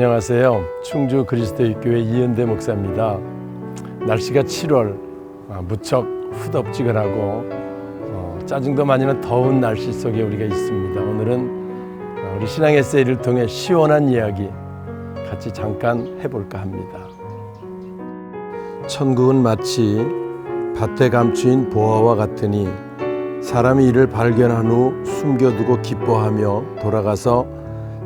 안녕하세요. 충주 그리스도의 교회 이은대 목사입니다. 날씨가 7월 아, 무척 후덥지근하고 어, 짜증도 많이 나는 더운 날씨 속에 우리가 있습니다. 오늘은 어, 우리 신앙 에세이를 통해 시원한 이야기 같이 잠깐 해볼까 합니다. 천국은 마치 밭에 감추인 보화와 같으니 사람이 이를 발견한 후 숨겨두고 기뻐하며 돌아가서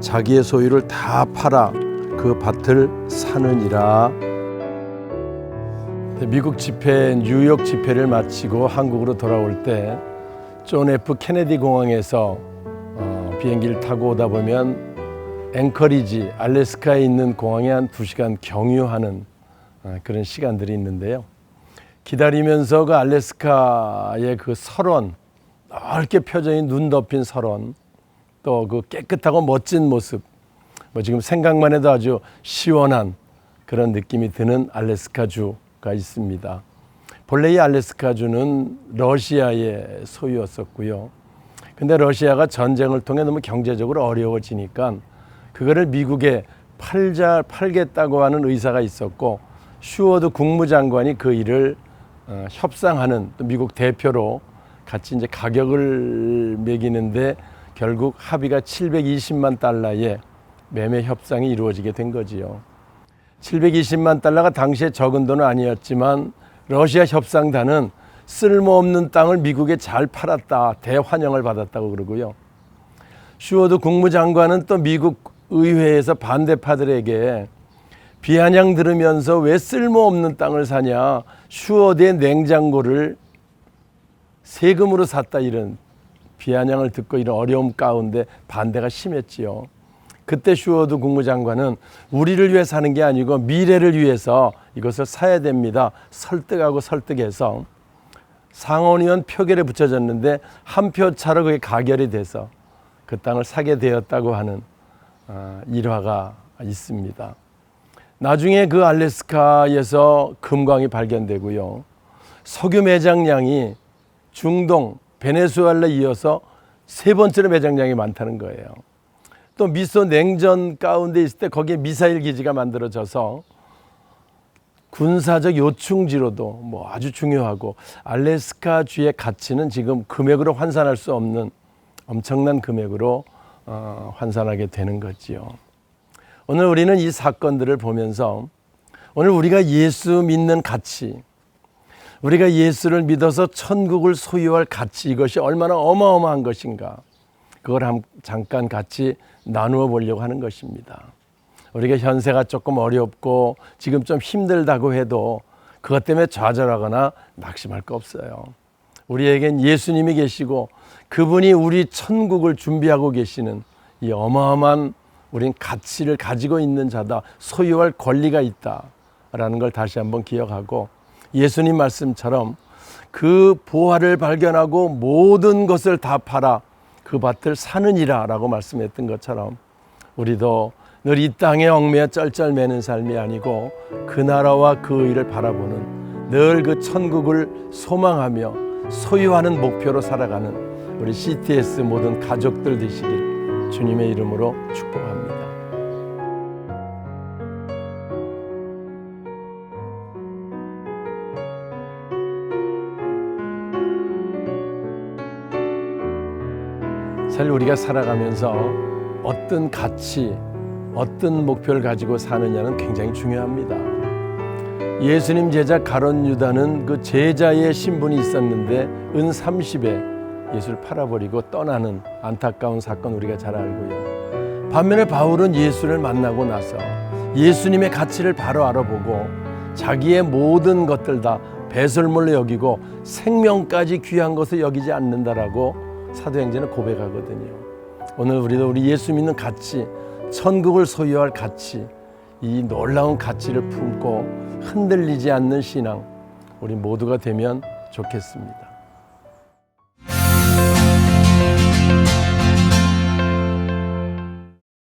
자기의 소유를 다 팔아 그 밭을 사느니라. 미국 집회 뉴욕 집회를 마치고 한국으로 돌아올 때 존 F 케네디 공항에서 어, 비행기를 타고 오다 보면 앵커리지 알래스카에 있는 공항에 한 두 시간 경유하는 어, 그런 시간들이 있는데요. 기다리면서 그 알래스카의 그 설원 넓게 펴져 있는 눈 덮인 설원 또 그 깨끗하고 멋진 모습 뭐 지금 생각만 해도 아주 시원한 그런 느낌이 드는 알래스카주가 있습니다. 본래 이 알래스카주는 러시아의 소유였었고요. 근데 러시아가 전쟁을 통해 너무 경제적으로 어려워지니까 그거를 미국에 팔자 팔겠다고 하는 의사가 있었고 슈워드 국무장관이 그 일을 어, 협상하는 또 미국 대표로 같이 이제 가격을 매기는데 결국 합의가 720만 달러의 매매 협상이 이루어지게 된 거지요. 720만 달러가 당시에 적은 돈은 아니었지만 러시아 협상단은 쓸모없는 땅을 미국에 잘 팔았다 대환영을 받았다고 그러고요. 슈워드 국무장관은 또 미국 의회에서 반대파들에게 비아냥 들으면서 왜 쓸모없는 땅을 사냐 슈워드의 냉장고를 세금으로 샀다 이런 비아냥을 듣고 이런 어려움 가운데 반대가 심했지요. 그때 슈워드 국무장관은 우리를 위해 사는 게 아니고 미래를 위해서 이것을 사야 됩니다. 설득하고 설득해서 상원의원 표결에 붙여졌는데 한 표 차로 그게 가결이 돼서 그 땅을 사게 되었다고 하는 아, 일화가 있습니다. 나중에 그 알래스카에서 금광이 발견되고요. 석유 매장량이 중동, 베네수엘라 이어서 세 번째로 매장량이 많다는 거예요. 또 미소 냉전 가운데 있을 때 거기에 미사일 기지가 만들어져서 군사적 요충지로도 뭐 아주 중요하고 알래스카 주의 가치는 지금 금액으로 환산할 수 없는 엄청난 금액으로 어, 환산하게 되는 거지요. 오늘 우리는 이 사건들을 보면서 오늘 우리가 예수 믿는 가치, 우리가 예수를 믿어서 천국을 소유할 가치 이것이 얼마나 어마어마한 것인가 그걸 한, 잠깐 같이 나누어 보려고 하는 것입니다. 우리가 현세가 조금 어렵고 지금 좀 힘들다고 해도 그것 때문에 좌절하거나 낙심할 거 없어요. 우리에겐 예수님이 계시고 그분이 우리 천국을 준비하고 계시는 이 어마어마한 우린 가치를 가지고 있는 자다. 소유할 권리가 있다 라는 걸 다시 한번 기억하고 예수님 말씀처럼 그 보화를 발견하고 모든 것을 다 팔아 그 밭을 사느니라 라고 말씀했던 것처럼 우리도 늘 이 땅에 얽매여 쩔쩔매는 삶이 아니고 그 나라와 그 의를 바라보는 늘 그 천국을 소망하며 소유하는 목표로 살아가는 우리 CTS 모든 가족들 되시길 주님의 이름으로 축복합니다. 사실 우리가 살아가면서 어떤 가치, 어떤 목표를 가지고 사느냐는 굉장히 중요합니다. 예수님 제자 가론 유다는 그 제자의 신분이 있었는데 은 30에 예수를 팔아버리고 떠나는 안타까운 사건 우리가 잘 알고요. 반면에 바울은 예수를 만나고 나서 예수님의 가치를 바로 알아보고 자기의 모든 것들 다 배설물로 여기고 생명까지 귀한 것을 여기지 않는다라고 사도행전은 고백하거든요. 오늘 우리도 우리 예수 믿는 가치, 천국을 소유할 가치, 이 놀라운 가치를 품고 흔들리지 않는 신앙, 우리 모두가 되면 좋겠습니다.